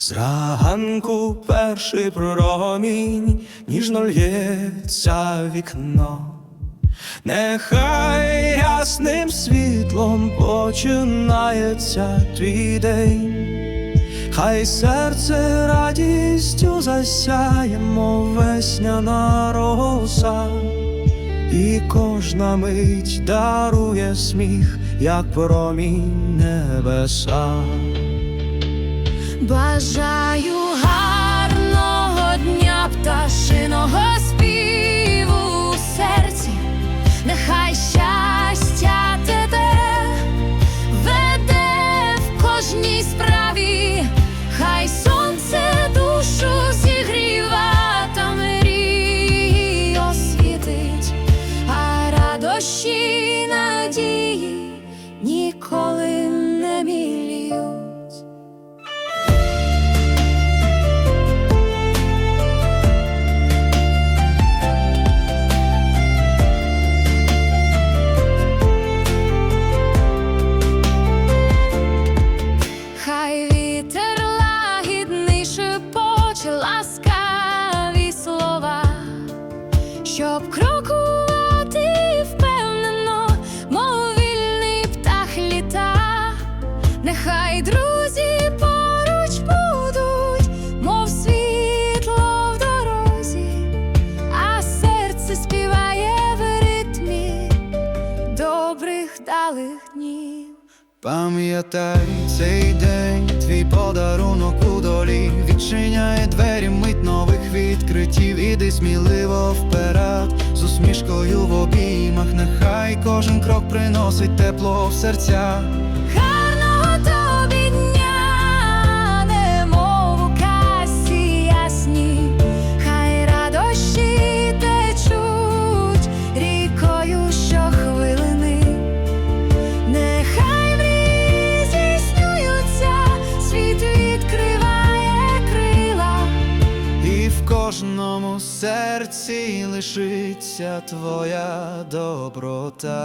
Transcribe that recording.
Зранку перший промінь ніжно лється вікно. Нехай ясним світлом починається твій день, хай серце радістю засяє, мов весняна роса, і кожна мить дарує сміх, як промінь небеса. Бажаю гарного нехай друзі поруч будуть, мов світло в дорозі, а серце співає в ритмі добрих далих днів. Пам'ятай цей день, твій подарунок у долі відчиняє двері мить нових відкриттів. Іди сміливо вперед, з усмішкою в обіймах, нехай кожен крок приносить тепло в серця. Кожному серці лишиться твоя доброта.